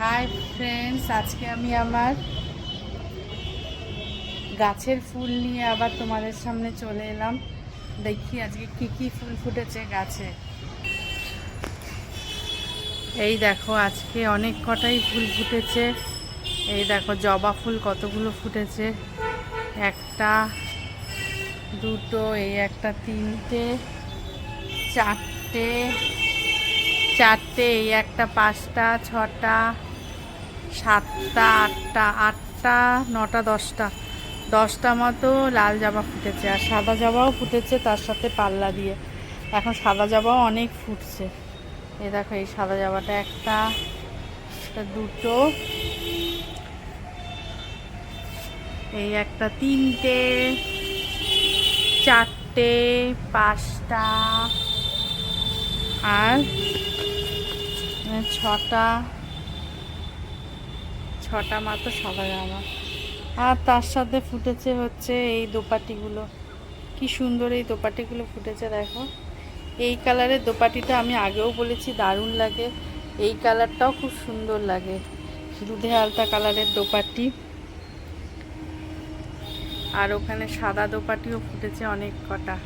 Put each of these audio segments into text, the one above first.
Hi friends আজকে আমি আমার গাছের ফুল নিয়ে আবার তোমাদের সামনে চলে এলাম। দেখি আজকে কি কি ফুল ফুটেছে গাছে। এই দেখো, আজকে অনেক কটাই ফুল ফুটেছে। এই দেখো, জবা ফুল কতগুলো ফুটেছে। একটা, দুটো, এই একটা, তিনটে, চারটে চারটে, এই একটা পাঁচটা, ছটা, সাতটা, আটটা আটটা, নটা, দশটা। দশটা মতো লাল জবা ফুটেছে আর সাদা জবাও ফুটেছে তার সাথে পাল্লা দিয়ে। এখন সাদা জবাও অনেক ফুটছে। এই দেখো এই সাদা জবাটা একটা দুটো, এই একটা তিনটে, চারটে, পাঁচটা, আর ছটা ছটা মাত্র সাদা জামা আর তার সাথে ফুটেছে হচ্ছে এই দোপাটিগুলো। কি সুন্দর এই দোপাটিগুলো ফুটেছে, দেখো। এই কালারের দোপাটিটা আমি আগেও বলেছি, দারুণ লাগে। এই কালারটাও খুব সুন্দর লাগে, দুধে আলতা কালারের দোপাটি। আর ওখানে সাদা দোপাটিও ফুটেছে অনেক কটা।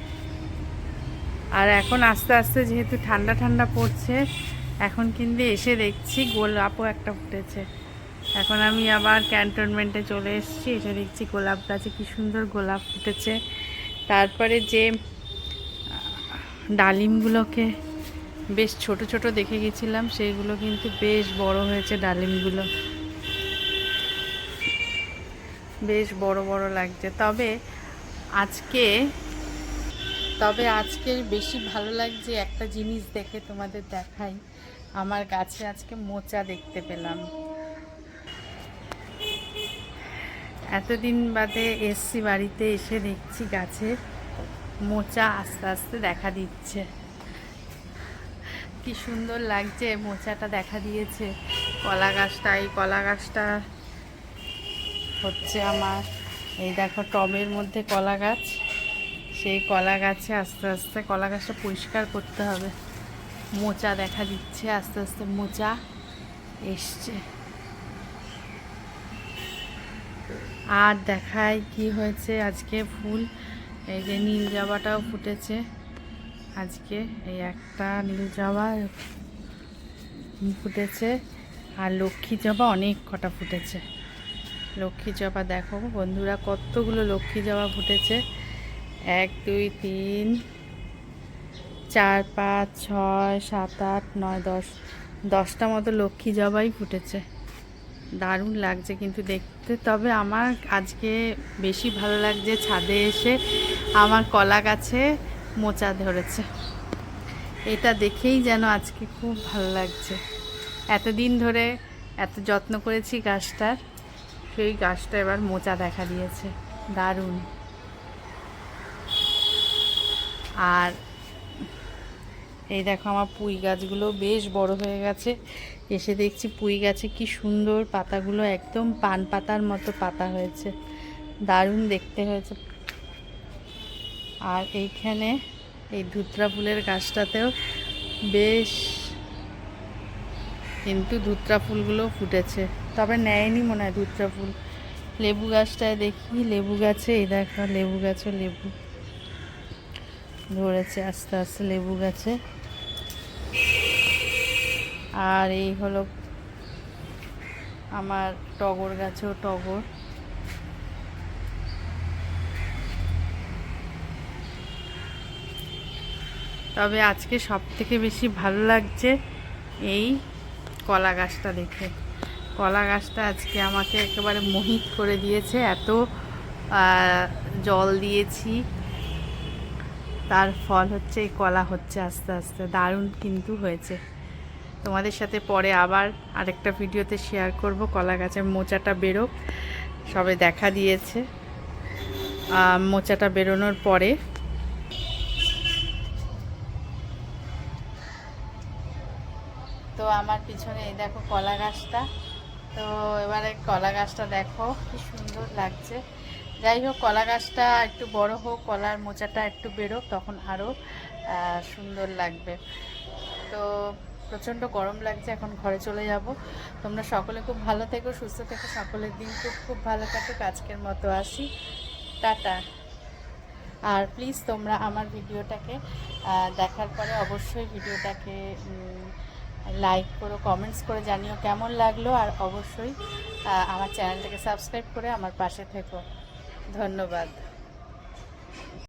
আর এখন আস্তে আস্তে যেহেতু ঠান্ডা ঠান্ডা পড়ছে এখন কিন্তু এসে দেখছি গোলাপও একটা ফুটেছে। এখন আমি আবার ক্যান্টনমেন্টে চলে এসেছি, এসে দেখছি গোলাপ গাছে কি সুন্দর গোলাপ ফুটেছে। তারপরে যে ডালিমগুলোকে বেশ ছোট ছোট দেখে গেছিলাম সেইগুলো কিন্তু বেশ বড় হয়েছে ডালিমগুলো। বেশ বড় বড় লাগছে। তবে আজকে তবে আজকে বেশি ভালো লাগছে একটা জিনিস দেখে তোমাদের দেখাই। আমার গাছে আজকে মোচা দেখতে পেলাম। এতদিন বাদে এসছি বাড়িতে, এসে দেখছি গাছে মোচা আস্তে আস্তে দেখা দিচ্ছে। কি সুন্দর লাগছে মোচাটা দেখা দিয়েছে। কলা গাছটা, এই কলা গাছটা হচ্ছে আমার। এই দেখো, টবের মধ্যে কলা গাছ। সেই কলা গাছে আস্তে আস্তে কলা গাছটা পরিষ্কার করতে হবে। মোচা দেখা দিচ্ছে, আস্তে আস্তে মোচা এসছে। আর দেখায় কি হয়েছে, আজকে ফুল, এই যে নীল জবাটাও ফুটেছে। আজকে এই একটা নীল জবা ফুটেছে, আর লক্ষ্মী জবা অনেক কটা ফুটেছে। লক্ষ্মী জবা দেখো বন্ধুরা, কতগুলো লক্ষ্মী জবা ফুটেছে। এক, দুই, তিন চার, পাঁচ, ছয়, সাত, আট, নয়, দশ। দশটা মতো লক্ষ্মী জবাই ফুটেছে। দারুণ লাগছে কিন্তু দেখতে। তবে আমার আজকে বেশি ভালো লাগছে ছাদে এসে আমার কলা গাছে মোচা ধরেছে। এটা দেখেই যেন আজকে খুব ভালো লাগছে। এতদিন ধরে এত যত্ন করেছি গাছটার, সেই গাছটা এবার মোচা দেখা দিয়েছে। দারুণ। আর এই দেখো আমার পুঁই গাছগুলো বেশ বড় হয়ে গেছে। এসে দেখছি পুঁই গাছে কি সুন্দর পাতাগুলো, একদম পান পাতার মতো পাতা হয়েছে। দারুণ দেখতে হয়েছে। আর এইখানে এই ধুতরা ফুলের গাছটাতেও বেশ কিন্তু ধুতরা ফুলগুলো ফুটেছে। তবে নেয়নি মনে হয় ধুতরা ফুল। লেবু গাছটায় দেখি, লেবু গাছে, এই দেখো লেবু গাছও লেবু। ধরেছে, আস্তে আস্তে লেবু গাছে। আর এই হলো আমার টগর গাছেও টগর। তবে আজকে সব থেকে বেশি ভালো লাগছে এই কলা গাছটা দেখে। কলা গাছটা আজকে আমাকে একেবারে মোহিত করে দিয়েছে। এত জল দিয়েছি। তার ফল হচ্ছে, এই কলা হচ্ছে আস্তে আস্তে। দারুণ কিন্তু হয়েছে। তোমাদের সাথে পরে আবার আরেকটা ভিডিওতে শেয়ার করব। কলা গাছের মোচাটা বেরোক। সবে দেখা দিয়েছে। মোচাটা বেরোনোর পরে তো আমার পিছনে এই দেখো কলা গাছটা। তো এবারে কলা গাছটা দেখো, কি সুন্দর লাগছে। যাই হোক, কলা গাছটা একটু বড় হোক, কলার মোচাটা একটু বেরোক, তখন আরও সুন্দর লাগবে। তো প্রচণ্ড গরম লাগছে, এখন ঘরে চলে যাব। তোমরা সকলে খুব ভালো থেকো, সুস্থ থেকো, সকলের দিন খুব খুব ভালো কাটুক, আজকের মতো আসি। টাটা। আর প্লিজ তোমরা আমার ভিডিওটাকে দেখার পরে অবশ্যই ভিডিওটাকে লাইক করো কমেন্টস করে জানিও কেমন লাগল। আর অবশ্যই আমার চ্যানেলটাকে সাবস্ক্রাইব করে আমার পাশে থেকো। ধন্যবাদ।